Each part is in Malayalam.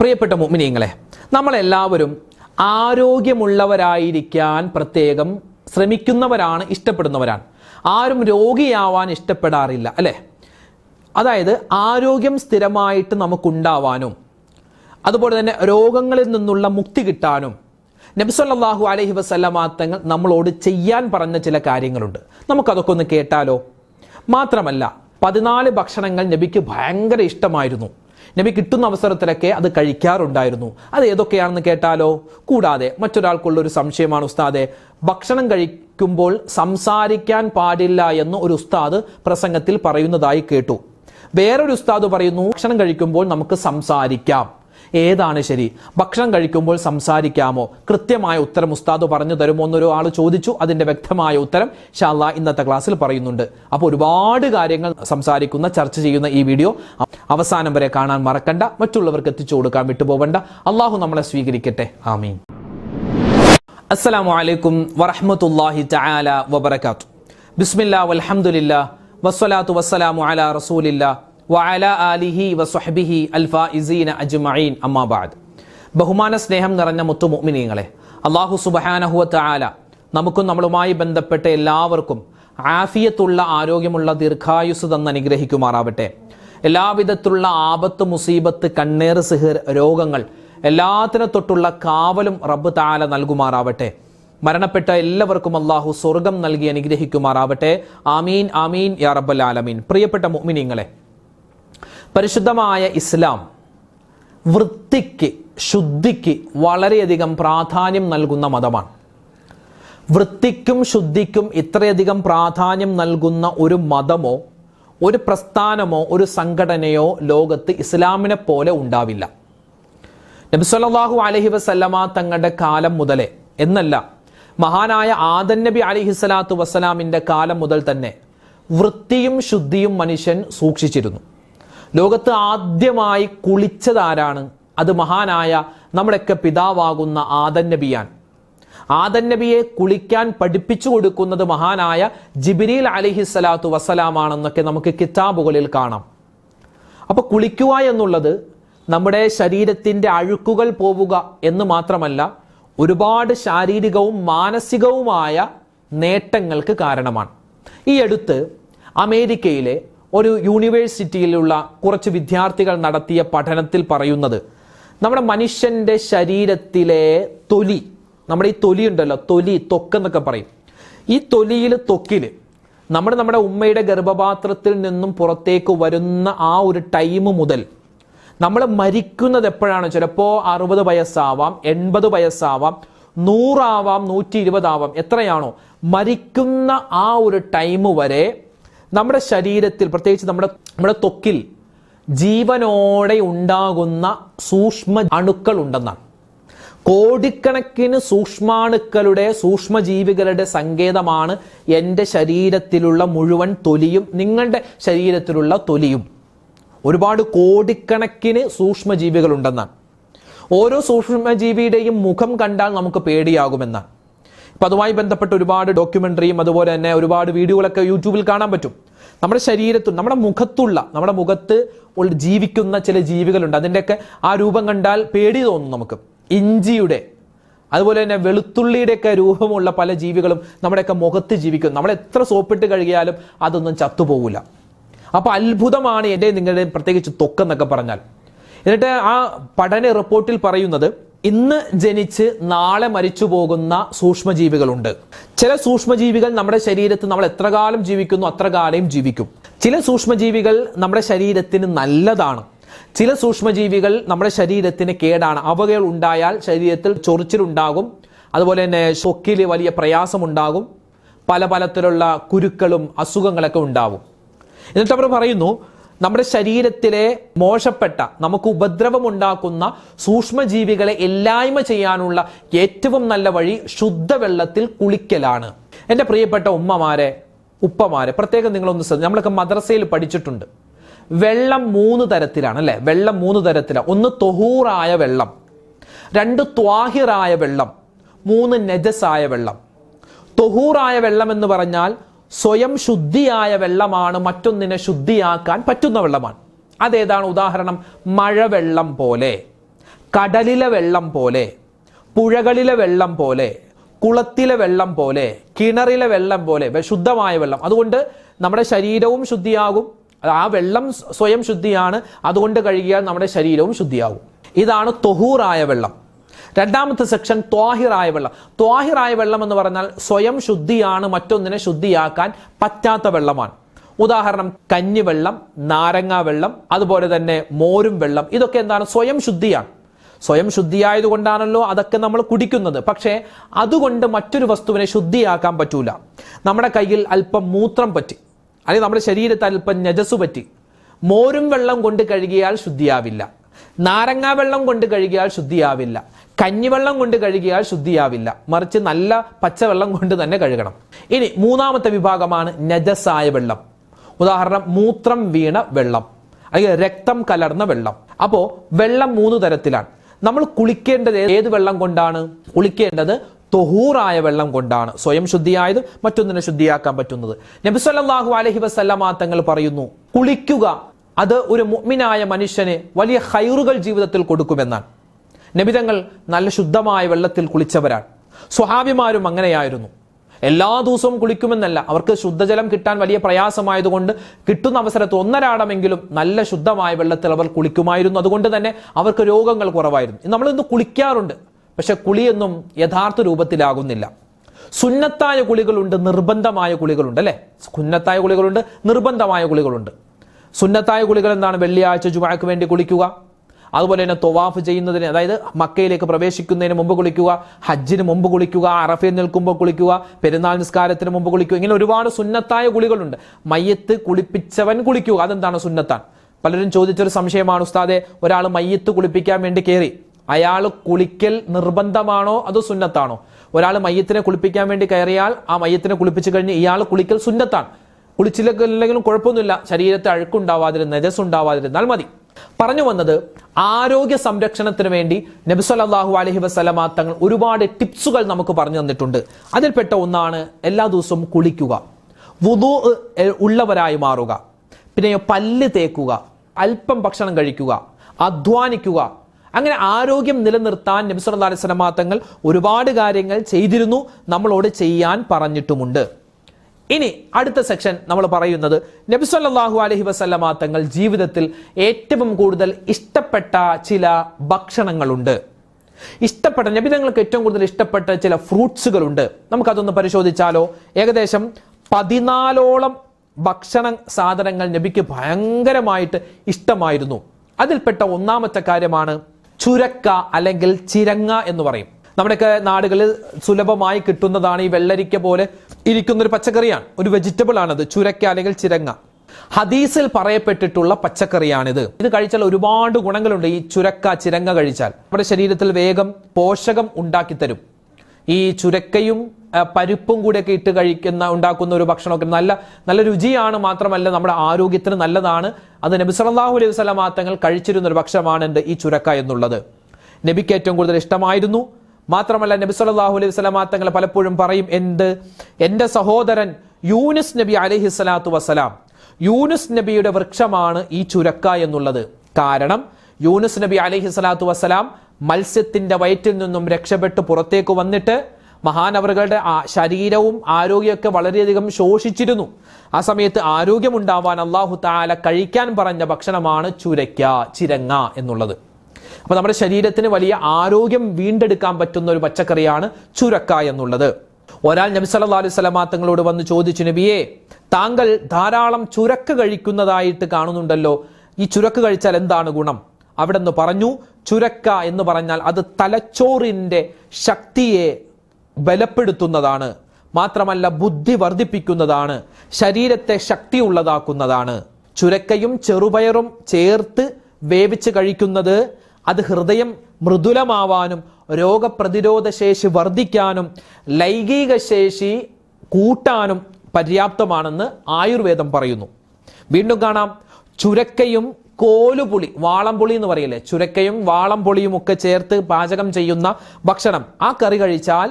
പ്രിയപ്പെട്ട മുമിനിയങ്ങളെ നമ്മളെല്ലാവരും ആരോഗ്യമുള്ളവരായിരിക്കാൻ പ്രത്യേകം ശ്രമിക്കുന്നവരാണ് ഇഷ്ടപ്പെടുന്നവരാണ്. ആരും രോഗിയാവാൻ ഇഷ്ടപ്പെടാറില്ല അല്ലേ? അതായത് ആരോഗ്യം സ്ഥിരമായിട്ട് നമുക്കുണ്ടാവാനും അതുപോലെ തന്നെ രോഗങ്ങളിൽ നിന്നുള്ള മുക്തി കിട്ടാനും നബ്സല്ലാഹു അലഹി വസല്ലമാത്തങ്ങൾ നമ്മളോട് ചെയ്യാൻ പറഞ്ഞ ചില കാര്യങ്ങളുണ്ട്. നമുക്കതൊക്കെ ഒന്ന് കേട്ടാലോ? മാത്രമല്ല പതിനാല് ഭക്ഷണങ്ങൾ നബിക്ക് ഭയങ്കര ഇഷ്ടമായിരുന്നു. നബി കിട്ടുന്ന അവസരത്തിലൊക്കെ അത് കഴിക്കാറുണ്ടായിരുന്നു. അത് ഏതൊക്കെയാണെന്ന് കേട്ടാലോ? കൂടാതെ മറ്റൊരാൾക്കുള്ള ഒരു സംശയമാണ് ഉസ്താദെ. ഭക്ഷണം കഴിക്കുമ്പോൾ സംസാരിക്കാൻ പാടില്ല എന്ന് ഒരു ഉസ്താദ് പ്രസംഗത്തിൽ പറയുന്നതായി കേട്ടു. വേറൊരു ഉസ്താദ് പറയുന്നു ഭക്ഷണം കഴിക്കുമ്പോൾ നമുക്ക് സംസാരിക്കാം. ഏതാണ് ശരി? ഭക്ഷണം കഴിക്കുമ്പോൾ സംസാരിക്കാമോ? കൃത്യമായ ഉത്തരം ഉസ്താദ് പറഞ്ഞു തരുമോ എന്നൊരു ആൾ ചോദിച്ചു. അതിന്റെ വ്യക്തമായ ഉത്തരം ഷാല്ല ഇന്നത്തെ ക്ലാസ്സിൽ പറയുന്നുണ്ട്. അപ്പോൾ ഒരുപാട് കാര്യങ്ങൾ സംസാരിക്കുന്ന ചർച്ച ചെയ്യുന്ന ഈ വീഡിയോ അവസാനം വരെ കാണാൻ മറക്കണ്ട. മറ്റുള്ളവർക്ക് എത്തിച്ചു കൊടുക്കാൻ വിട്ടുപോകണ്ട അള്ളാഹു നമ്മളെ സ്വീകരിക്കട്ടെ. ആമീൻ. അസ്സലാമു അലൈക്കും വറഹ്മത്തുള്ളാഹി തആല വബറകാത്തു ബിസ്മില്ലാ വൽഹംദുലില്ലാ വസ്സലാത്തു വസ്സലാമു അലാ റസൂലില്ലാ ആലിഹി അജ്മഈൻ. ബഹുമാന സ്നേഹം നിറഞ്ഞ മുത്തു മുഅ്മിനീങ്ങളെ അള്ളാഹു സുബ്ഹാനഹു വതആല നമുക്കും നമ്മളുമായി ബന്ധപ്പെട്ട എല്ലാവർക്കും ആഫിയത്തുള്ള ആരോഗ്യമുള്ള ദീർഘായുസ് തന്ന് അനുഗ്രഹിക്കുമാറാവട്ടെ. എല്ലാവിധത്തിലുള്ള ആപത്ത് മുസീബത്ത് കണ്ണേറ് സിഹർ രോഗങ്ങൾ എല്ലാത്തിനെ തൊട്ടുള്ള കാവലും റബ്ബ് താല നൽകുമാറാവട്ടെ. മരണപ്പെട്ട എല്ലാവർക്കും അള്ളാഹു സ്വർഗം നൽകി അനുഗ്രഹിക്കുമാറാവട്ടെ. ആമീൻ ആമീൻ യാ റബ്ബൽ ആലമീൻ. പ്രിയപ്പെട്ട മുഅ്മിനീങ്ങളെ പരിശുദ്ധമായ ഇസ്ലാം വൃത്തിക്ക് ശുദ്ധിക്ക് വളരെയധികം പ്രാധാന്യം നൽകുന്ന മതമാണ്. വൃത്തിക്കും ശുദ്ധിക്കും ഇത്രയധികം പ്രാധാന്യം നൽകുന്ന ഒരു മതമോ ഒരു പ്രസ്ഥാനമോ ഒരു സംഘടനയോ ലോകത്ത് ഇസ്ലാമിനെ പോലെ ഉണ്ടാവില്ല. നബിസ്വല്ലാഹു അലഹി വസല്ലമ തങ്ങളുടെ കാലം മുതലേ എന്നല്ല മഹാനായ ആദൻ നബി അലിഹിസ്ലാത്തു വസ്സലാമിന്റെ കാലം മുതൽ തന്നെ വൃത്തിയും ശുദ്ധിയും മനുഷ്യൻ സൂക്ഷിച്ചിരുന്നു. ലോകത്ത് ആദ്യമായി കുളിച്ചതാരാണ്? അത് മഹാനായ നമ്മുടെയൊക്കെ പിതാവാകുന്ന ആദൻ നബിയാൻ ആദൻ നബിയെ കുളിക്കാൻ പഠിപ്പിച്ചു കൊടുക്കുന്നത് മഹാനായ ജിബിരിൽ അലിഹി സ്വലാത്തു വസ്സലാമാണെന്നൊക്കെ നമുക്ക് കിതാബുകളിൽ കാണാം. അപ്പൊ കുളിക്കുക എന്നുള്ളത് നമ്മുടെ ശരീരത്തിന്റെ അഴുക്കുകൾ പോവുക എന്ന് മാത്രമല്ല ഒരുപാട് ശാരീരികവും മാനസികവുമായ നേട്ടങ്ങൾക്ക് കാരണമാണ്. ഈ അടുത്ത് അമേരിക്കയിലെ ഒരു യൂണിവേഴ്സിറ്റിയിലുള്ള കുറച്ച് വിദ്യാർത്ഥികൾ നടത്തിയ പഠനത്തിൽ പറയുന്നത് നമ്മുടെ മനുഷ്യന്റെ ശരീരത്തിലെ തൊലി നമ്മുടെ ഈ തൊലി ഉണ്ടല്ലോ തൊലി തൊക്കെന്നൊക്കെ പറയും. ഈ തൊലിയിൽ തൊക്കിൽ നമ്മൾ നമ്മുടെ ഉമ്മയുടെ ഗർഭപാത്രത്തിൽ നിന്നും പുറത്തേക്ക് വരുന്ന ആ ഒരു ടൈം മുതൽ നമ്മൾ മരിക്കുന്നത് എപ്പോഴാണ്? ചിലപ്പോൾ അറുപത് വയസ്സാവാം എൺപത് വയസ്സാവാം നൂറാവാം നൂറ്റി ഇരുപതാവാം എത്രയാണോ? മരിക്കുന്ന ആ ഒരു ടൈം വരെ നമ്മുടെ ശരീരത്തിൽ പ്രത്യേകിച്ച് നമ്മുടെ നമ്മുടെ തൊക്കിൽ ജീവനോടെ ഉണ്ടാകുന്ന സൂക്ഷ്മ അണുക്കൾ ഉണ്ടെന്നാണ്. കോടിക്കണക്കിന് സൂക്ഷ്മാണുക്കളുടെ സൂക്ഷ്മജീവികളുടെ സങ്കേതമാണ് എന്റെ ശരീരത്തിലുള്ള മുഴുവൻ തൊലിയും നിങ്ങളുടെ ശരീരത്തിലുള്ള തൊലിയും. ഒരുപാട് കോടിക്കണക്കിന് സൂക്ഷ്മജീവികൾ ഉണ്ടെന്നാണ് ഓരോ സൂക്ഷ്മജീവിയുടെയും മുഖം കണ്ടാൽ നമുക്ക് പേടിയാകുമെന്നാണ്. ഇപ്പം അതുമായി ബന്ധപ്പെട്ട് ഒരുപാട് ഡോക്യുമെന്ററിയും അതുപോലെ തന്നെ ഒരുപാട് വീഡിയോകളൊക്കെ യൂട്യൂബിൽ കാണാൻ പറ്റും. നമ്മുടെ ശരീരത്തിൽ നമ്മുടെ മുഖത്തുള്ള നമ്മുടെ മുഖത്ത് ജീവിക്കുന്ന ചില ജീവികളുണ്ട്. അതിന്റെയൊക്കെ ആ രൂപം കണ്ടാൽ പേടി തോന്നും നമുക്ക്. ഇഞ്ചിയുടെ അതുപോലെ തന്നെ വെളുത്തുള്ളിയുടെയൊക്കെ രൂപമുള്ള പല ജീവികളും നമ്മുടെയൊക്കെ മുഖത്ത് ജീവിക്കും. നമ്മൾ എത്ര സോപ്പിട്ട് കഴുകിയാലും അതൊന്നും ചത്തുപോകില്ല അപ്പോൾ അത്ഭുതമാണ് എന്റെ നിങ്ങളുടെ പ്രത്യേകിച്ച് തൊക്കെന്നൊക്കെ പറഞ്ഞാൽ. എന്നിട്ട് ആ പഠന റിപ്പോർട്ടിൽ പറയുന്നത് ഇന്ന് ജനിച്ച് നാളെ മരിച്ചു പോകുന്ന സൂക്ഷ്മജീവികളുണ്ട്. ചില സൂക്ഷ്മജീവികൾ നമ്മുടെ ശരീരത്തിൽ നമ്മൾ എത്ര കാലം ജീവിക്കുന്നു അത്ര കാലം ജീവിക്കും. ചില സൂക്ഷ്മജീവികൾ നമ്മുടെ ശരീരത്തിന് നല്ലതാണ്. ചില സൂക്ഷ്മജീവികൾ നമ്മുടെ ശരീരത്തിന് കേടാണ്. അവകൾ ഉണ്ടായാൽ ശരീരത്തിൽ ചൊറിച്ചിലുണ്ടാകും. അതുപോലെ തന്നെ ഷൊക്കിൽ വലിയ പ്രയാസമുണ്ടാകും. പല പലതരത്തിലുള്ള കുരുക്കളും അസുഖങ്ങളൊക്കെ ഉണ്ടാവും എന്നിട്ട് അവർ പറയുന്നു നമ്മുടെ ശരീരത്തിലെ മോശപ്പെട്ട നമുക്ക് ഉപദ്രവമുണ്ടാക്കുന്ന സൂക്ഷ്മജീവികളെ എല്ലായ്മ ചെയ്യാനുള്ള ഏറ്റവും നല്ല വഴി ശുദ്ധവെള്ളത്തിൽ കുളിക്കലാണ്. എന്റെ പ്രിയപ്പെട്ട ഉമ്മമാരെ ഉപ്പമാരെ പ്രത്യേകം നിങ്ങളൊന്ന് നമ്മളൊക്കെ മദ്രസയിൽ പഠിച്ചിട്ടുണ്ട്. വെള്ളം മൂന്ന് തരത്തിലാണ് അല്ലേ? വെള്ളം മൂന്ന് തരത്തിലാണ് ഒന്ന് തൊഹൂറായ വെള്ളം രണ്ട് ത്വാഹിറായ വെള്ളം മൂന്ന് നജസായ വെള്ളം. തൊഹൂറായ വെള്ളം എന്ന് പറഞ്ഞാൽ സ്വയം ശുദ്ധിയായ വെള്ളമാണ് മറ്റൊന്നിനെ ശുദ്ധിയാക്കാൻ പറ്റുന്ന വെള്ളമാണ്. അതേതാണ് ഉദാഹരണം? മഴവെള്ളം പോലെ കടലിലെ വെള്ളം പോലെ പുഴകളിലെ വെള്ളം പോലെ കുളത്തിലെ വെള്ളം പോലെ കിണറിലെ വെള്ളം പോലെ ശുദ്ധമായ വെള്ളം. അതുകൊണ്ട് നമ്മുടെ ശരീരവും ശുദ്ധിയാകും. ആ വെള്ളം സ്വയം ശുദ്ധിയാണ്. അതുകൊണ്ട് കഴുകിയാൽ നമ്മുടെ ശരീരവും ശുദ്ധിയാകും. ഇതാണ് തൊഹൂറായ വെള്ളം. രണ്ടാമത്തെ സെക്ഷൻ ത്വാഹിറായ വെള്ളം. ത്വാഹിറായ വെള്ളം എന്ന് പറഞ്ഞാൽ സ്വയം ശുദ്ധിയാണ് മറ്റൊന്നിനെ ശുദ്ധിയാക്കാൻ പറ്റാത്ത വെള്ളമാണ്. ഉദാഹരണം കഞ്ഞിവെള്ളം നാരങ്ങ വെള്ളം അതുപോലെ തന്നെ മോരും വെള്ളം. ഇതൊക്കെ എന്താണ്? സ്വയം ശുദ്ധിയാണ്. സ്വയം ശുദ്ധിയായതുകൊണ്ടാണല്ലോ അതൊക്കെ നമ്മൾ കുടിക്കുന്നത്. പക്ഷേ അതുകൊണ്ട് മറ്റൊരു വസ്തുവിനെ ശുദ്ധിയാക്കാൻ പറ്റൂല. നമ്മുടെ കയ്യിൽ അല്പം മൂത്രം പറ്റി അല്ലെങ്കിൽ നമ്മുടെ ശരീരത്തിൽ അല്പം നജസ് പറ്റി മോരും വെള്ളം കൊണ്ട് കഴുകിയാൽ ശുദ്ധിയാവില്ല. നാരങ്ങാ വെള്ളം കൊണ്ട് കഴുകിയാൽ ശുദ്ധിയാവില്ല. കഞ്ഞിവെള്ളം കൊണ്ട് കഴുകിയാൽ ശുദ്ധിയാവില്ല. മറിച്ച് നല്ല പച്ചവെള്ളം കൊണ്ട് തന്നെ കഴുകണം. ഇനി മൂന്നാമത്തെ വിഭാഗമാണ് നജസായ വെള്ളം. ഉദാഹരണം മൂത്രം വീണ വെള്ളം. അല്ലെങ്കിൽ രക്തം കലർന്ന വെള്ളം. അപ്പോ വെള്ളം മൂന്ന് തരത്തിലാണ്. നമ്മൾ കുളിക്കേണ്ടത് ഏത് വെള്ളം കൊണ്ടാണ്? കുളിക്കേണ്ടത് തൊഹൂറായ വെള്ളം കൊണ്ടാണ്. സ്വയം ശുദ്ധിയായത് മറ്റൊന്നിനെ ശുദ്ധിയാക്കാൻ പറ്റുന്നത്. നബിസ്വല്ലാഹു അലഹി വസല്ലമ തങ്ങൾ പറയുന്നു കുളിക്കുക. അത് ഒരു മുഗ്മിനായ മനുഷ്യന് വലിയ ഹൈറുകൾ ജീവിതത്തിൽ കൊടുക്കുമെന്നാണ്. നബിതങ്ങൾ നല്ല ശുദ്ധമായ വെള്ളത്തിൽ കുളിച്ചവരാണ്. സ്വഹാബിമാരും അങ്ങനെയായിരുന്നു. എല്ലാ ദിവസവും കുളിക്കുമെന്നല്ല അവർക്ക് ശുദ്ധജലം കിട്ടാൻ വലിയ പ്രയാസമായതുകൊണ്ട് കിട്ടുന്ന അവസരത്ത് ഒന്നരാടമെങ്കിലും നല്ല ശുദ്ധമായ വെള്ളത്തിൽ അവർ കുളിക്കുമായിരുന്നു. അതുകൊണ്ട് തന്നെ അവർക്ക് രോഗങ്ങൾ കുറവായിരുന്നു. നമ്മൾ ഇന്ന് കുളിക്കാറുണ്ട് പക്ഷെ കുളിയൊന്നും യഥാർത്ഥ രൂപത്തിലാകുന്നില്ല. സുന്നത്തായ കുളികളുണ്ട് നിർബന്ധമായ കുളികളുണ്ട് അല്ലെ? സുന്നത്തായ കുളികളുണ്ട് നിർബന്ധമായ കുളികളുണ്ട്. സുന്നത്തായ കുളികൾ എന്താണ്? വെള്ളിയാഴ്ച ജുമാക്ക് വേണ്ടി കുളിക്കുക. അതുപോലെ തന്നെ തൊവാഫ് ചെയ്യുന്നതിന് അതായത് മക്കയിലേക്ക് പ്രവേശിക്കുന്നതിന് മുമ്പ് കുളിക്കുക ഹജ്ജിന് മുമ്പ് കുളിക്കുക അറഫയിൽ നിൽക്കുമ്പോൾ കുളിക്കുക പെരുന്നാൾ നിസ്കാരത്തിന് മുമ്പ് കുളിക്കുക ഇങ്ങനെ ഒരുപാട് സുന്നത്തായ കുളികളുണ്ട്. മയ്യത്ത് കുളിപ്പിച്ചവൻ കുളിക്കുക അതെന്താണ് സുന്നത്താൻ പലരും ചോദിച്ചൊരു സംശയമാണ് ഉസ്താദെ ഒരാൾ മയ്യത്ത് കുളിപ്പിക്കാൻ വേണ്ടി കയറി അയാൾ കുളിക്കൽ നിർബന്ധമാണോ അതോ സുന്നത്താണോ? ഒരാൾ മയ്യത്തിനെ കുളിപ്പിക്കാൻ വേണ്ടി കയറിയാൽ ആ മയ്യത്തിനെ കുളിപ്പിച്ചു കഴിഞ്ഞ് ഇയാൾ കുളിക്കൽ സുന്നത്താണ്. കുളിച്ചില്ലെങ്കിലും കുഴപ്പമൊന്നുമില്ല ശരീരത്തെ അഴുക്കുണ്ടാവാതിരുന്ന നജസ് ഉണ്ടാവാതിരുന്നാൽ മതി. പറഞ്ഞു വന്നത് ആരോഗ്യ സംരക്ഷണത്തിന് വേണ്ടി നബിസ്വല്ലാഹു അലഹി വസല്ലമ തങ്ങൾ ഒരുപാട് ടിപ്സുകൾ നമുക്ക് പറഞ്ഞു തന്നിട്ടുണ്ട്. അതിൽപ്പെട്ട ഒന്നാണ് എല്ലാ ദിവസവും കുളിക്കുക. വുതു ഉള്ളവരായി മാറുക. പിന്നെ പല്ല് തേക്കുക. അല്പം ഭക്ഷണം കഴിക്കുക. അധ്വാനിക്കുക. അങ്ങനെ ആരോഗ്യം നിലനിർത്താൻ നബി സല്ലല്ലാഹു അലൈഹി വസല്ലമ തങ്ങൾ ഒരുപാട് കാര്യങ്ങൾ ചെയ്തിരുന്നു. നമ്മളോട് ചെയ്യാൻ പറഞ്ഞിട്ടുമുണ്ട്. ഇനി അടുത്ത സെക്ഷൻ നമ്മൾ പറയുന്നത് നബി സല്ലല്ലാഹു അലൈഹി വസല്ലമ തങ്ങൾ ജീവിതത്തിൽ ഏറ്റവും കൂടുതൽ ഇഷ്ടപ്പെട്ട ചില ഭക്ഷണങ്ങളുണ്ട്. ഇഷ്ടപ്പെട്ട നബി തങ്ങൾക്ക് ഏറ്റവും കൂടുതൽ ഇഷ്ടപ്പെട്ട ചില ഫ്രൂട്ട്സുകളുണ്ട്. നമുക്കതൊന്ന് പരിശോധിച്ചാലോ? ഏകദേശം പതിനാലോളം ഭക്ഷണ സാധനങ്ങൾ നബിക്ക് ഭയങ്കരമായിട്ട് ഇഷ്ടമായിരുന്നു. അതിൽപ്പെട്ട ഒന്നാമത്തെ കാര്യമാണ് ചുരക്ക അല്ലെങ്കിൽ ചിരങ്ങ എന്ന് പറയും. നമ്മുടെയൊക്കെ നാടുകളിൽ സുലഭമായി കിട്ടുന്നതാണ് ഈ വെള്ളരിക്ക പോലെ ഇരിക്കുന്ന ഒരു പച്ചക്കറിയാണ്. ഒരു വെജിറ്റബിൾ ആണത്. ചുരക്ക അല്ലെങ്കിൽ ചിരങ്ങ. ഹദീസിൽ പറയപ്പെട്ടിട്ടുള്ള പച്ചക്കറിയാണിത്. ഇത് കഴിച്ചാൽ ഒരുപാട് ഗുണങ്ങളുണ്ട്. ഈ ചുരക്ക ചിരങ്ങ കഴിച്ചാൽ. നമ്മുടെ ശരീരത്തിൽ വേഗം പോഷകം ഉണ്ടാക്കിത്തരും. ഈ ചുരക്കയും പരിപ്പും കൂടെയൊക്കെ ഇട്ട് കഴിക്കുന്ന ഉണ്ടാക്കുന്ന ഒരു ഭക്ഷണമൊക്കെ നല്ല നല്ല രുചിയാണ് മാത്രമല്ല നമ്മുടെ ആരോഗ്യത്തിന് നല്ലതാണ്. അത് നബി സല്ലല്ലാഹു അലൈഹി വസല്ലമ തങ്ങൾ കഴിച്ചിരുന്ന ഒരു ഭക്ഷണമാണ് എന്റെ ഈ ചുരക്ക എന്നുള്ളത്. നബിക്ക് ഏറ്റവും കൂടുതൽ ഇഷ്ടമായിരുന്നു. മാത്രമല്ല നബി സല്ലല്ലാഹു അലൈഹി വസല്ലമ തങ്ങൾ പലപ്പോഴും പറയും എന്ത്? എന്റെ സഹോദരൻ യൂനുസ് നബി അലഹി സ്വലാത്തു വസ്സലാം യൂനുസ് നബിയുടെ വൃക്ഷമാണ് ഈ ചുരക്ക എന്നുള്ളത്. കാരണം യൂനുസ് നബി അലഹി സ്വലാത്തു വസ്സലാം മത്സ്യത്തിന്റെ വയറ്റിൽ നിന്നും രക്ഷപ്പെട്ട് പുറത്തേക്ക് വന്നിട്ട് മഹാനവറുകളുടെ ശരീരവും ആരോഗ്യമൊക്കെ വളരെയധികം ശോഷിച്ചിരുന്നു. ആ സമയത്ത് ആരോഗ്യമുണ്ടാവാൻ അള്ളാഹു താല കഴിക്കാൻ പറഞ്ഞ ഭക്ഷണമാണ് ചുരക്ക ചിരങ്ങ എന്നുള്ളത്. അപ്പൊ നമ്മുടെ ശരീരത്തിന് വലിയ ആരോഗ്യം വീണ്ടെടുക്കാൻ പറ്റുന്ന ഒരു പച്ചക്കറിയാണ് ചുരക്ക എന്നുള്ളത്. ഒരാൾ നബി സല്ലല്ലാഹു അലൈഹി വസല്ലമ തങ്ങളോട് വന്ന് ചോദിച്ചു നബിയെ താങ്കൾ ധാരാളം ചുരക്ക കഴിക്കുന്നതായിട്ട് കാണുന്നുണ്ടല്ലോ. ഈ ചുരക്ക് കഴിച്ചാൽ എന്താണ് ഗുണം? അവിടെ നിന്ന് പറഞ്ഞു ചുരക്ക എന്ന് പറഞ്ഞാൽ അത് തലച്ചോറിന്റെ ശക്തിയെ ബലപ്പെടുത്തുന്നതാണ്. മാത്രമല്ല ബുദ്ധി വർദ്ധിപ്പിക്കുന്നതാണ്. ശരീരത്തെ ശക്തിയുള്ളതാക്കുന്നതാണ് ചുരക്കയും ചെറുപയറും ചേർത്ത് വേവിച്ച് കഴിക്കുന്നത് അത് ഹൃദയം മൃദുലമാവാനും രോഗപ്രതിരോധ ശേഷി വർദ്ധിക്കാനും ലൈംഗിക ശേഷി കൂട്ടാനും പര്യാപ്തമാണെന്ന് ആയുർവേദം പറയുന്നു. വീണ്ടും കാണാം. ചുരക്കയും കോലുപുളി വാളംപുളി എന്ന് പറയില്ലേ? ചുരക്കയും വാളംപുളിയും ഒക്കെ ചേർത്ത് പാചകം ചെയ്യുന്ന ഭക്ഷണം. ആ കറി കഴിച്ചാൽ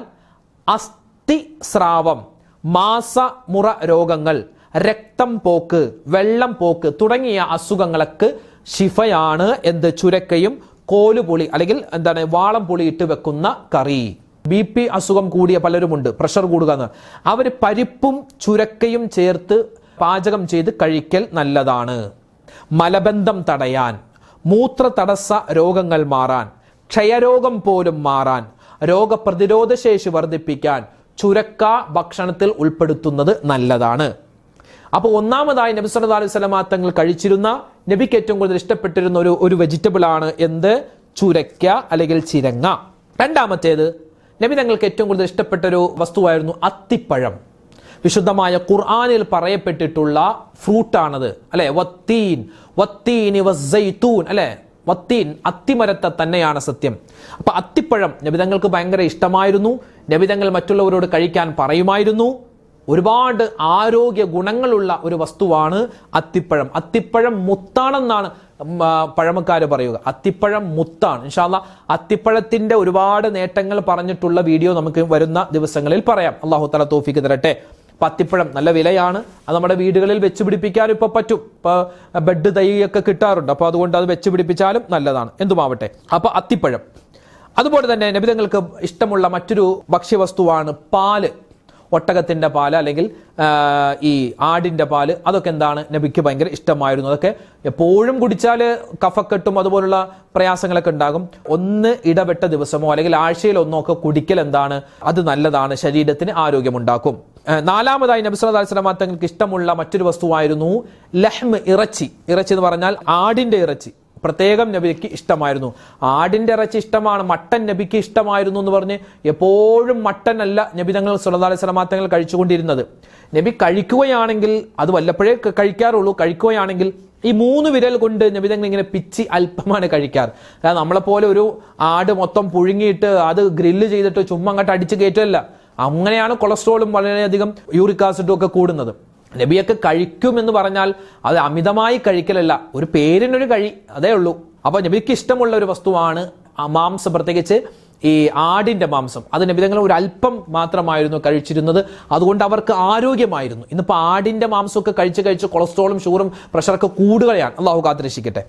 അസ്ഥി സ്രാവം മാസമുറ രോഗങ്ങൾ രക്തം പോക്ക് വെള്ളം പോക്ക് തുടങ്ങിയ അസുഖങ്ങൾക്ക് ശിഫയാണ്. എന്ത്? ചുരക്കയും കോലുപുളി അല്ലെങ്കിൽ എന്താണ് വാളം പുളി ഇട്ട് വെക്കുന്ന കറി. ബി പി അസുഖം കൂടിയ പലരുമുണ്ട് പ്രഷർ കൂടുക എന്ന് അവർ പരിപ്പും ചുരക്കയും ചേർത്ത് പാചകം ചെയ്ത് കഴിക്കൽ നല്ലതാണ്. മലബന്ധം തടയാൻ മൂത്ര തടസ്സ രോഗങ്ങൾ മാറാൻ ക്ഷയരോഗം പോലും മാറാൻ രോഗപ്രതിരോധ ശേഷി വർദ്ധിപ്പിക്കാൻ ചുരക്ക ഭക്ഷണത്തിൽ ഉൾപ്പെടുത്തുന്നത് നല്ലതാണ്. അപ്പോൾ ഒന്നാമതായി നബി സല്ലല്ലാഹു അലൈഹി വസല്ലമ തങ്ങൾ കഴിച്ചിരുന്ന നബിക്ക് ഏറ്റവും കൂടുതൽ ഇഷ്ടപ്പെട്ടിരുന്ന ഒരു ഒരു വെജിറ്റബിൾ ആണ് എന്ത്? ചുരക്ക അല്ലെങ്കിൽ ചിരങ്ങ. രണ്ടാമത്തേത് നബി തങ്ങൾക്ക് ഏറ്റവും കൂടുതൽ ഇഷ്ടപ്പെട്ട ഒരു വസ്തുവായിരുന്നു അത്തിപ്പഴം. വിശുദ്ധമായ ഖുർആാനിൽ പറയപ്പെട്ടിട്ടുള്ള ഫ്രൂട്ടാണത്. അല്ലെ? വത്തീൻ. വത്തീൻ വസ്സൈത്തൂൻ. അല്ലെ? വത്തീൻ അത്തിമരത്തെ തന്നെയാണ് സത്യം. അപ്പൊ അത്തിപ്പഴം നബിതങ്ങൾക്ക് ഭയങ്കര ഇഷ്ടമായിരുന്നു. നബിതങ്ങൾ മറ്റുള്ളവരോട് കഴിക്കാൻ പറയുമായിരുന്നു. ഒരുപാട് ആരോഗ്യ ഗുണങ്ങളുള്ള ഒരു വസ്തുവാണ് അത്തിപ്പഴം. അത്തിപ്പഴം മുത്താണെന്നാണ് പഴമക്കാർ പറയുക. അത്തിപ്പഴം മുത്താണ്. ഇൻഷാല്ല അത്തിപ്പഴത്തിന്റെ ഒരുപാട് നേട്ടങ്ങൾ പറഞ്ഞിട്ടുള്ള വീഡിയോ നമുക്ക് വരുന്ന ദിവസങ്ങളിൽ പറയാം. അള്ളാഹു തല തോഫിക്ക് തരട്ടെ. പത്തിപ്പഴം നല്ല വിലയാണ്. അത് നമ്മുടെ വീടുകളിൽ വെച്ച് പിടിപ്പിക്കാൻ ഇപ്പൊ പറ്റും. ഇപ്പൊ ബെഡ് തൈയൊക്കെ കിട്ടാറുണ്ട്. അപ്പോൾ അതുകൊണ്ട് അത് വെച്ച് പിടിപ്പിച്ചാലും നല്ലതാണ്. എന്തുമാവട്ടെ. അപ്പൊ അത്തിപ്പഴം. അതുപോലെ തന്നെ നബിതങ്ങൾക്ക് ഇഷ്ടമുള്ള മറ്റൊരു ഭക്ഷ്യവസ്തുവാണ് പാൽ. ഒട്ടകത്തിന്റെ പാൽ അല്ലെങ്കിൽ ഈ ആടിന്റെ പാൽ അതൊക്കെ എന്താണ് നബിക്ക് ഭയങ്കര ഇഷ്ടമായിരുന്നു. അതൊക്കെ എപ്പോഴും കുടിച്ചാൽ കഫക്കെട്ടും അതുപോലുള്ള പ്രയാസങ്ങളൊക്കെ ഉണ്ടാകും. ഒന്ന് ഇടപെട്ട ദിവസമോ അല്ലെങ്കിൽ ആഴ്ചയിൽ ഒന്നോ ഒക്കെ കുടിക്കൽ എന്താണ്? അത് നല്ലതാണ്. ശരീരത്തിന് ആരോഗ്യമുണ്ടാക്കും നാലാമതായി നബി സല്ലല്ലാഹു അലൈഹി തങ്ങൾക്ക് ഇഷ്ടമുള്ള മറ്റൊരു വസ്തുവായിരുന്നു ലഹ്മ് ഇറച്ചി. ഇറച്ചി എന്ന് പറഞ്ഞാൽ ആടിന്റെ ഇറച്ചി. പ്രത്യേകം നബിക്ക് ഇഷ്ടമായിരുന്നു. ആടിന്റെ ഇറച്ചി ഇഷ്ടമാണ് മട്ടൻ നബിക്ക് ഇഷ്ടമായിരുന്നു എന്ന് പറഞ്ഞ് എപ്പോഴും മട്ടൻ അല്ല നബി തങ്ങൾ സുലതാല അലൈഹി തങ്ങൾ കഴിച്ചുകൊണ്ടിരുന്നത്. നബി കഴിക്കുകയാണെങ്കിൽ അത് വല്ലപ്പോഴേ കഴിക്കാറുള്ളൂ. കഴിക്കുകയാണെങ്കിൽ ഈ മൂന്ന് വിരൽ കൊണ്ട് നബിതങ്ങൾ ഇങ്ങനെ പിച്ചി അല്പമാണ് കഴിക്കാറ്. അതായത് നമ്മളെപ്പോലെ ഒരു ആട് മൊത്തം പുഴുങ്ങിയിട്ട് അത് ഗ്രില്ല് ചെയ്തിട്ട് ചുമ്മാ അങ്ങോട്ട് അടിച്ച് കയറ്റല്ല അങ്ങനെയാണ് കൊളസ്ട്രോളും വളരെയധികം യൂറിക് ആസിഡും ഒക്കെ കൂടുന്നത്. നബിയൊക്കെ കഴിക്കും എന്ന് പറഞ്ഞാൽ അത് അമിതമായി കഴിക്കലല്ല. ഒരു പേരിനൊരു കഴി അതേ ഉള്ളൂ. അപ്പൊ നബിക്ക് ഇഷ്ടമുള്ള ഒരു വസ്തുവാണ് മാംസം. പ്രത്യേകിച്ച് ഈ ആടിന്റെ മാംസം. അത് നബിതങ്ങൾ ഒരു അല്പം മാത്രമായിരുന്നു കഴിച്ചിരുന്നത്. അതുകൊണ്ട് അവർക്ക് ആരോഗ്യമായിരുന്നു. ഇന്നിപ്പോൾ ആടിന്റെ മാംസമൊക്കെ കഴിച്ച് കഴിച്ച് കൊളസ്ട്രോളും ഷുഗറും പ്രഷറൊക്കെ കൂടുകയാണ്. അള്ളാഹു കാത്തിരക്ഷിക്കട്ടെ.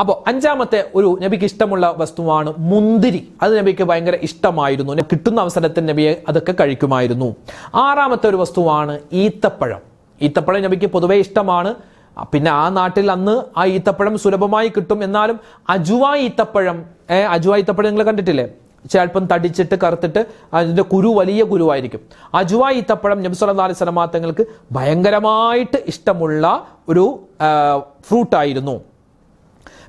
അപ്പോൾ അഞ്ചാമത്തെ ഒരു നബിക്ക് ഇഷ്ടമുള്ള വസ്തുവാണ് മുന്തിരി. അത് നബിക്ക് ഭയങ്കര ഇഷ്ടമായിരുന്നു. കിട്ടുന്ന അവസരത്തിൽ നബിയെ അതൊക്കെ കഴിക്കുമായിരുന്നു. ആറാമത്തെ ഒരു വസ്തുവാണ് ഈത്തപ്പഴം. ഈത്തപ്പഴം നബിക്ക് പൊതുവെ ഇഷ്ടമാണ്. പിന്നെ ആ നാട്ടിൽ അന്ന് ആ ഈത്തപ്പഴം സുലഭമായി കിട്ടും. എന്നാലും അജുവ ഈത്തപ്പഴം ഏ അജുവ ഈത്തപ്പഴം നിങ്ങൾ കണ്ടിട്ടില്ലേ? ചിലപ്പം തടിച്ചിട്ട് കറുത്തിട്ട് അതിന്റെ കുരു വലിയ കുരുവായിരിക്കും. അജുവ ഈത്തപ്പഴം നബി സല്ലല്ലാഹു അലൈഹി തങ്ങൾക്ക് ഭയങ്കരമായിട്ട് ഇഷ്ടമുള്ള ഒരു ഫ്രൂട്ടായിരുന്നു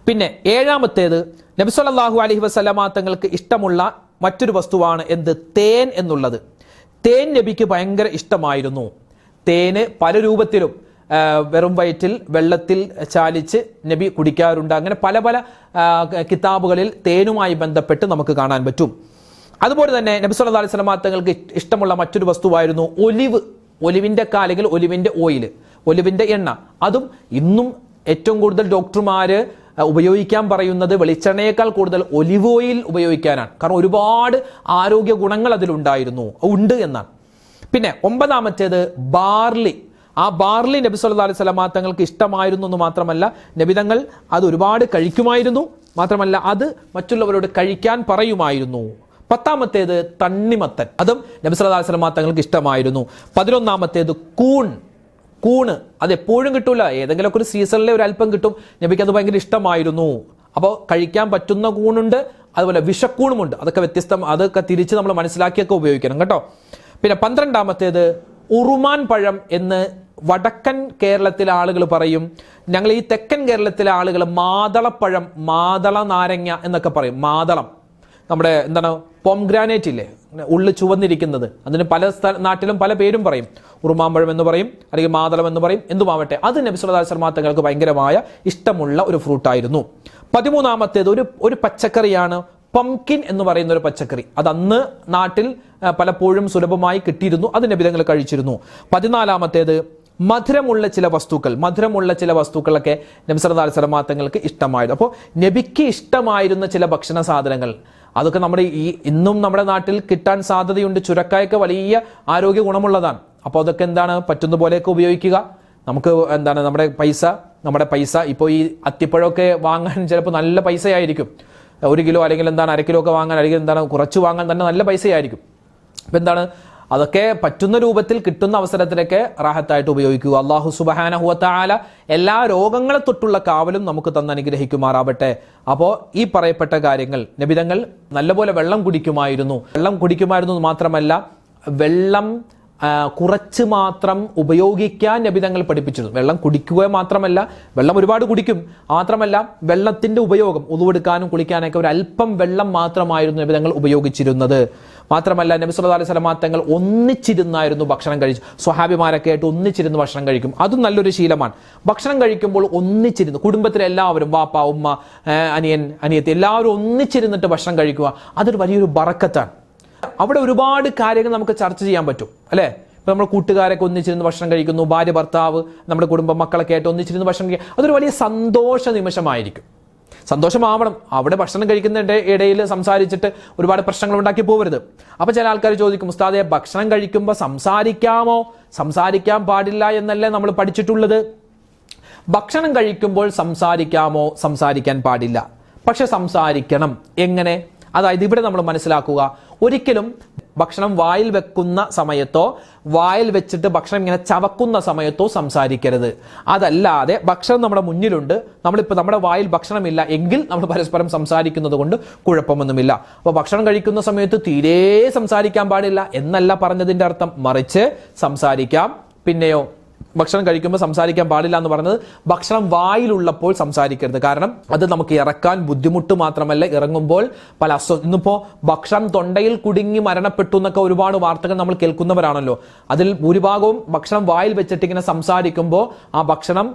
പിന്നെ ഏഴാമത്തേത് നബി സല്ലല്ലാഹു അലൈഹി വസല്ലമ തങ്ങൾക്ക് ഇഷ്ടമുള്ള മറ്റൊരു വസ്തുവാണ് എന്ത്? തേൻ എന്നുള്ളത്. തേൻ നബിക്ക് ഭയങ്കര ഇഷ്ടമായിരുന്നു. തേന് പല രൂപത്തിലും വെറും വയറ്റിൽ വെള്ളത്തിൽ ചാലിച്ച് നബി കുടിക്കാറുണ്ട്. അങ്ങനെ പല പല കിതാബുകളിൽ തേനുമായി ബന്ധപ്പെട്ട് നമുക്ക് കാണാൻ പറ്റും. അതുപോലെ തന്നെ നബി സല്ലല്ലാഹു അലൈഹി വസല്ലമ തങ്ങൾക്ക് ഇഷ്ടമുള്ള മറ്റൊരു വസ്തുവായിരുന്നു ഒലിവ്. ഒലിവിന്റെ കാലെങ്കിൽ ഒലിവിന്റെ ഓയിൽ ഒലിവിന്റെ എണ്ണ. അതും ഇന്നും ഏറ്റവും കൂടുതൽ ഡോക്ടർമാർ ഉപയോഗിക്കാൻ പറയുന്നത് വെളിച്ചെണ്ണയേക്കാൾ കൂടുതൽ ഒലിവ് ഓയിൽ ഉപയോഗിക്കാനാണ്. കാരണം ഒരുപാട് ആരോഗ്യ ഗുണങ്ങൾ അതിലുണ്ടായിരുന്നു. ഉണ്ട് എന്നാണ്. പിന്നെ ഒമ്പതാമത്തേത് ബാർലി. ആ ബാർലി നബി സല്ലല്ലാഹു അലൈഹി സ്വലാ തങ്ങൾക്ക് ഇഷ്ടമായിരുന്നു എന്ന് മാത്രമല്ല നബിതങ്ങൾ അത് ഒരുപാട് കഴിക്കുമായിരുന്നു. മാത്രമല്ല അത് മറ്റുള്ളവരോട് കഴിക്കാൻ പറയുമായിരുന്നു. പത്താമത്തേത് തണ്ണിമത്തൻ. അതും നബി സല്ലല്ലാഹു അലൈഹി സ്വലാ തങ്ങൾക്ക് ഇഷ്ടമായിരുന്നു. പതിനൊന്നാമത്തേത് കൂൺ. കൂണ് അത് എപ്പോഴും കിട്ടൂല. ഏതെങ്കിലുമൊക്കെ ഒരു സീസണിലെ ഒരു അല്പം കിട്ടും. നബിക്ക് അത് ഭയങ്കര ഇഷ്ടമായിരുന്നു. അപ്പോൾ കഴിക്കാൻ പറ്റുന്ന കൂണുണ്ട് അതുപോലെ വിഷക്കൂണുമുണ്ട്. അതൊക്കെ വ്യത്യസ്തം അതൊക്കെ തിരിച്ച് നമ്മൾ മനസ്സിലാക്കിയൊക്കെ ഉപയോഗിക്കണം കേട്ടോ. പിന്നെ പന്ത്രണ്ടാമത്തേത് ഉറുമാൻ പഴം എന്ന് വടക്കൻ കേരളത്തിലെ ആളുകൾ പറയും. ഞങ്ങൾ ഈ തെക്കൻ കേരളത്തിലെ ആളുകൾ മാതളപ്പഴം മാതള നാരങ്ങ എന്നൊക്കെ പറയും. മാതളം. നമ്മുടെ എന്താണ് പൊംഗ്രാനേറ്റ് ഇല്ലേ? ഉള്ളു ചുവന്നിരിക്കുന്നത്. അതിന് പല നാട്ടിലും പല പേരും പറയും. ഉറുമാമ്പഴം എന്ന് പറയും അല്ലെങ്കിൽ മാതളം എന്ന് പറയും എന്തുമാവട്ടെ. അത് നബിസ്വല്ലാ ശർമാ തങ്ങൾക്ക് ഭയങ്കരമായ ഇഷ്ടമുള്ള ഒരു ഫ്രൂട്ടായിരുന്നു പതിമൂന്നാമത്തേത് ഒരു ഒരു പച്ചക്കറിയാണ് പംകിൻ എന്ന് പറയുന്ന ഒരു പച്ചക്കറി. അത് അന്ന് നാട്ടിൽ പലപ്പോഴും സുലഭമായി കിട്ടിയിരുന്നു. അത് നബിതങ്ങൾ കഴിച്ചിരുന്നു. പതിനാലാമത്തേത് മധുരമുള്ള ചില വസ്തുക്കൾ. മധുരമുള്ള ചില വസ്തുക്കളൊക്കെ നബി സല്ലല്ലാഹു അലൈഹി ഇഷ്ടമായിരുന്നു അപ്പോൾ നബിക്ക് ഇഷ്ടമായിരുന്ന ചില ഭക്ഷണ സാധനങ്ങൾ. അതൊക്കെ നമ്മുടെ ഈ ഇന്നും നമ്മുടെ നാട്ടിൽ കിട്ടാൻ സാധ്യതയുണ്ട്. ചുരക്കായൊക്കെ വലിയ ആരോഗ്യ ഗുണമുള്ളതാണ്. അപ്പോൾ അതൊക്കെ എന്താണ്? പറ്റുന്ന പോലെയൊക്കെ ഉപയോഗിക്കുക. നമുക്ക് എന്താണ്? നമ്മുടെ പൈസ നമ്മുടെ പൈസ. ഇപ്പോൾ ഈ അത്തിപ്പഴമൊക്കെ വാങ്ങാൻ ചിലപ്പോൾ നല്ല പൈസയായിരിക്കും. ഒരു കിലോ അല്ലെങ്കിൽ എന്താണ് അര കിലോ ഒക്കെ വാങ്ങാൻ അല്ലെങ്കിൽ എന്താണ് കുറച്ച് വാങ്ങാൻ തന്നെ നല്ല പൈസയായിരിക്കും. അപ്പം എന്താണ്? അതൊക്കെ പറ്റുന്ന രൂപത്തിൽ കിട്ടുന്ന അവസരത്തിലൊക്കെ റാഹത്തായിട്ട് ഉപയോഗിക്കുക. അള്ളാഹു സുബഹാനഹുവത്താല എല്ലാ രോഗങ്ങളെ തൊട്ടുള്ള കാവലും നമുക്ക് തന്ന് അനുഗ്രഹിക്കുമാറാവട്ടെ. അപ്പോൾ ഈ പറയപ്പെട്ട കാര്യങ്ങൾ നബിതങ്ങൾ നല്ലപോലെ വെള്ളം കുടിക്കുമായിരുന്നു. വെള്ളം കുടിക്കുമായിരുന്നു മാത്രമല്ല വെള്ളം കുറച്ച് മാത്രം ഉപയോഗിക്കാൻ നബിതങ്ങൾ പഠിപ്പിച്ചിരുന്നു. വെള്ളം കുടിക്കുക മാത്രമല്ല വെള്ളം ഒരുപാട് കുടിക്കും. മാത്രമല്ല വെള്ളത്തിന്റെ ഉപയോഗം ഉതുവെടുക്കാനും കുളിക്കാനൊക്കെ ഒരു അല്പം വെള്ളം മാത്രമായിരുന്നു നബിതങ്ങൾ ഉപയോഗിച്ചിരുന്നത്. മാത്രമല്ല നബി സുല്ലാ അലൈഹി തങ്ങൾ ഒന്നിച്ചിരുന്നായിരുന്നു ഭക്ഷണം കഴിച്ചു. സ്വഹാബിമാരൊക്കെ ആയിട്ട് ഒന്നിച്ചിരുന്ന് ഭക്ഷണം കഴിക്കും. അതും നല്ലൊരു ശീലമാണ്. ഭക്ഷണം കഴിക്കുമ്പോൾ ഒന്നിച്ചിരുന്ന് കുടുംബത്തിലെ എല്ലാവരും വാപ്പ ഉമ്മ അനിയൻ അനിയത്തി എല്ലാവരും ഒന്നിച്ചിരുന്നിട്ട് ഭക്ഷണം കഴിക്കുക അതൊരു വലിയൊരു ബറക്കത്താണ്. അവിടെ ഒരുപാട് കാര്യങ്ങൾ നമുക്ക് ചർച്ച ചെയ്യാൻ പറ്റും അല്ലേ? ഇപ്പൊ നമ്മൾ കൂട്ടുകാരൊക്കെ ഒന്നിച്ചിരുന്ന് ഭക്ഷണം കഴിക്കുന്നു ഭാര്യ ഭർത്താവ് നമ്മുടെ കുടുംബം മക്കളൊക്കെ ആയിട്ട് ഒന്നിച്ചിരുന്ന് ഭക്ഷണം കഴിക്കുക. അതൊരു വലിയ സന്തോഷ നിമിഷമായിരിക്കും. സന്തോഷമാവണം. അവിടെ ഭക്ഷണം കഴിക്കുന്നതിന്റെ ഇടയിൽ സംസാരിച്ചിട്ട് ഒരുപാട് പ്രശ്നങ്ങൾ ഉണ്ടാക്കി പോകരുത് അപ്പൊ ചില ആൾക്കാർ ചോദിക്കും ഉസ്താദെ ഭക്ഷണം കഴിക്കുമ്പോൾ സംസാരിക്കാമോ? സംസാരിക്കാൻ പാടില്ല എന്നല്ലേ നമ്മൾ പഠിച്ചിട്ടുള്ളത്? ഭക്ഷണം കഴിക്കുമ്പോൾ സംസാരിക്കാമോ? സംസാരിക്കാൻ പാടില്ല. പക്ഷെ സംസാരിക്കണം. എങ്ങനെ? അതായത് ഇവിടെ നമ്മൾ മനസ്സിലാക്കുക ഒരിക്കലും ഭക്ഷണം വായിൽ വെക്കുന്ന സമയത്തോ വായിൽ വെച്ചിട്ട് ഭക്ഷണം ഇങ്ങനെ ചവക്കുന്ന സമയത്തോ സംസാരിക്കരുത്. അതല്ലാതെ ഭക്ഷണം നമ്മുടെ മുന്നിലുണ്ട്. നമ്മളിപ്പോൾ നമ്മുടെ വായിൽ ഭക്ഷണമില്ല എങ്കിൽ നമ്മൾ പരസ്പരം സംസാരിക്കുന്നത് കൊണ്ട് കുഴപ്പമൊന്നുമില്ല. അപ്പോൾ ഭക്ഷണം കഴിക്കുന്ന സമയത്ത് തീരെ സംസാരിക്കാൻ പാടില്ല എന്നല്ല പറഞ്ഞതിന്റെ അർത്ഥം മറിച്ച് സംസാരിക്കാം. പിന്നെയോ? ഭക്ഷണം കഴിക്കുമ്പോൾ സംസാരിക്കാൻ പാടില്ല എന്ന് പറഞ്ഞത് ഭക്ഷണം വായിലുള്ളപ്പോൾ സംസാരിക്കരുത്. കാരണം അത് നമുക്ക് ഇറക്കാൻ ബുദ്ധിമുട്ട് മാത്രമല്ല. ഇറങ്ങുമ്പോൾ പല അസ്വ ഇന്നിപ്പോ ഭക്ഷണം തൊണ്ടയിൽ കുടുങ്ങി മരണപ്പെട്ടു എന്നൊക്കെ ഒരുപാട് വാർത്തകൾ നമ്മൾ കേൾക്കുന്നവരാണല്ലോ. അതിൽ ഭൂരിഭാഗവും ഭക്ഷണം വായിൽ വെച്ചിട്ട് ഇങ്ങനെ സംസാരിക്കുമ്പോൾ ആ ഭക്ഷണം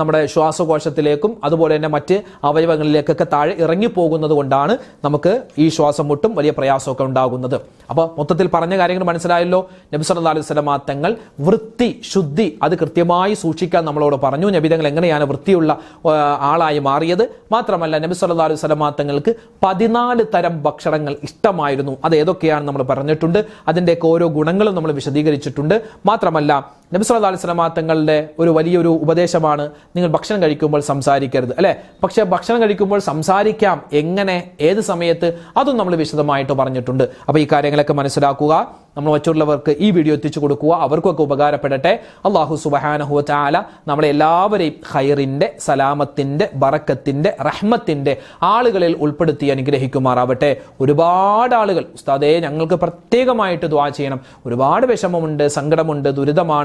നമ്മുടെ ശ്വാസകോശത്തിലേക്കും അതുപോലെ തന്നെ മറ്റ് അവയവങ്ങളിലേക്കൊക്കെ താഴെ ഇറങ്ങി പോകുന്നത് കൊണ്ടാണ് നമുക്ക് ഈ ശ്വാസം മുട്ടും വലിയ പ്രയാസമൊക്കെ ഉണ്ടാകുന്നത്. അപ്പോൾ മൊത്തത്തിൽ പറഞ്ഞ കാര്യങ്ങൾ മനസ്സിലായല്ലോ. നബി സല്ലല്ലാഹു അലൈഹി തങ്ങൾ വൃത്തി ശുദ്ധി അത് കൃത്യമായി സൂക്ഷിക്കാൻ നമ്മളോട് പറഞ്ഞു. നബിതങ്ങൾ എങ്ങനെയാണ് വൃത്തിയുള്ള ആളായി മാറിയത്? മാത്രമല്ല നബി സല്ലല്ലാഹു അലൈഹി വസല്ലമ തങ്ങൾക്ക് പതിനാല് തരം ഭക്ഷണങ്ങൾ ഇഷ്ടമായിരുന്നു. അത് ഏതൊക്കെയാണ് നമ്മൾ പറഞ്ഞിട്ടുണ്ട്. അതിന്റെയൊക്കെ ഓരോ ഗുണങ്ങളും നമ്മൾ വിശദീകരിച്ചിട്ടുണ്ട്. മാത്രമല്ല നബി സല്ലല്ലാഹു അലൈഹി തങ്ങളുടെ ഒരു വലിയൊരു ഉപദേശമാണ് നിങ്ങൾ ഭക്ഷണം കഴിക്കുമ്പോൾ സംസാരിക്കരുത് അല്ലെ? പക്ഷെ ഭക്ഷണം കഴിക്കുമ്പോൾ സംസാരിക്കാം. എങ്ങനെ? ഏത് സമയത്ത്? അതും നമ്മൾ വിശദമായിട്ട് പറഞ്ഞിട്ടുണ്ട്. അപ്പോൾ ഈ കാര്യങ്ങളൊക്കെ മനസ്സിലാക്കുക. നമ്മൾ മറ്റുള്ളവർക്ക് ഈ വീഡിയോ എത്തിച്ചു കൊടുക്കുക. അവർക്കൊക്കെ ഉപകാരപ്പെടട്ടെ. അള്ളാഹു സുബഹാനഹു ചാല നമ്മളെ എല്ലാവരെയും ഹൈറിന്റെ സലാമത്തിന്റെ ബറക്കത്തിന്റെ റഹ്മത്തിന്റെ ആളുകളിൽ ഉൾപ്പെടുത്തി അനുഗ്രഹിക്കുമാറാവട്ടെ. ഒരുപാട് ആളുകൾ ഉസ്താദേ ഞങ്ങൾക്ക് പ്രത്യേകമായിട്ട് ദ്വാ ചെയ്യണം. ഒരുപാട് വിഷമമുണ്ട് സങ്കടമുണ്ട്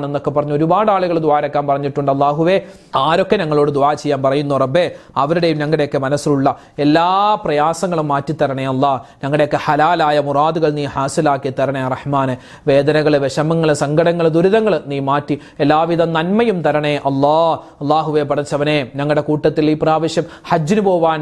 ദുരിതമാണെന്നൊക്കെ പറഞ്ഞ് ഒരുപാട് ആളുകൾ ദ്വാരക്കാൻ പറഞ്ഞിട്ടുണ്ട്. അള്ളാഹുവേ ആരൊക്കെ ഞങ്ങളോട് ദ്വാ ചെയ്യാൻ പറയുന്നു റബ്ബേ? അവരുടെയും ഞങ്ങളുടെയൊക്കെ മനസ്സിലുള്ള എല്ലാ പ്രയാസങ്ങളും മാറ്റിത്തരണേ അല്ലാ. ഞങ്ങളുടെയൊക്കെ ഹലാലായ മുറാദുകൾ നീ ഹാസിലാക്കി തരണേ റഹ്മാനെ. വേദനകൾ വിഷമങ്ങൾ സങ്കടങ്ങൾ ദുരിതങ്ങൾ നീ മാറ്റി എല്ലാവിധ നന്മയും തരണേ അല്ലാ. അള്ളാഹുവെ പടച്ചവനെ ഞങ്ങളുടെ കൂട്ടത്തിൽ ഈ പ്രാവശ്യം ഹജ്ജിന് പോവാൻ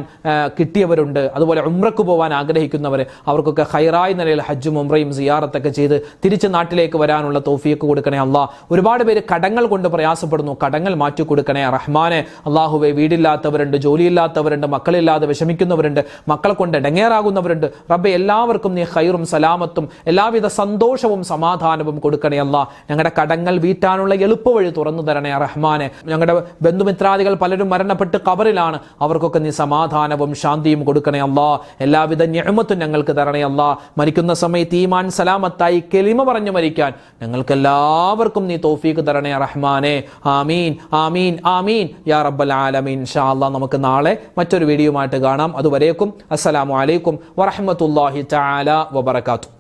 കിട്ടിയവരുണ്ട്. അതുപോലെ ഉമ്രക്ക് പോവാൻ ആഗ്രഹിക്കുന്നവർ അവർക്കൊക്കെ ഹൈറായ നിലയിൽ ഹജ്ജും ഉമ്രയും സിയാറത്തൊക്കെ ചെയ്ത് തിരിച്ച് നാട്ടിലേക്ക് വരാനുള്ള തോഫിയൊക്കെ കൊടുക്കണേ അല്ലാ. ഒരുപാട് പേര് കടങ്ങൾ കൊണ്ട് പ്രയാസപ്പെടുന്നു. കടങ്ങൾ മാറ്റി കൊടുക്കണേ. റഹ്മാനെ അള്ളാഹുവെ വീടില്ലാത്തവരുണ്ട് ജോലിയില്ലാത്തവരുണ്ട് മക്കളില്ലാതെ വിഷമിക്കുന്നവരുണ്ട് മക്കളെ കൊണ്ട് ഇടങ്ങേറാകുന്നവരുണ്ട്. റബ്ബെ എല്ലാവർക്കും നീ ഹൈറും സലാമത്തും എല്ലാവിധ സന്തോഷവും സമാധാനവും കൊടുക്കണേ അല്ല. ഞങ്ങളുടെ കടങ്ങൾ വീട്ടാനുള്ള എളുപ്പവഴി തുറന്നു തരണേ റഹ്മാനെ. ഞങ്ങളുടെ ബന്ധുമിത്രാദികൾ പലരും മരണപ്പെട്ട് കബറിലാണ് അവർക്കൊക്കെ നീ സമാധാനവും ശാന്തിയും കൊടുക്കണേ അല്ല. എല്ലാവിധ ഞെമത്തും ഞങ്ങൾക്ക് തരണേ അല്ല. മരിക്കുന്ന സമയത്ത് ഈമാൻ സലാമത്തായി കെളിമ പറഞ്ഞു മരിക്കാൻ ഞങ്ങൾക്ക് എല്ലാവർക്കും നീ തോഫീക്ക് തരണേ റഹ്മാനെ. ആമീൻ ആമീൻ ആമീൻ. യാ റബ്ബൽ ആലമീൻ. ഷാ അല്ലാ നമുക്ക് നാളെ മറ്റൊരു വീഡിയോ ആയിട്ട് കാണാം. അതുവരേക്കും അസ്സലാമു അലൈക്കും വറഹ്മത്തുള്ളാഹി തആല വബറകാതുഹു.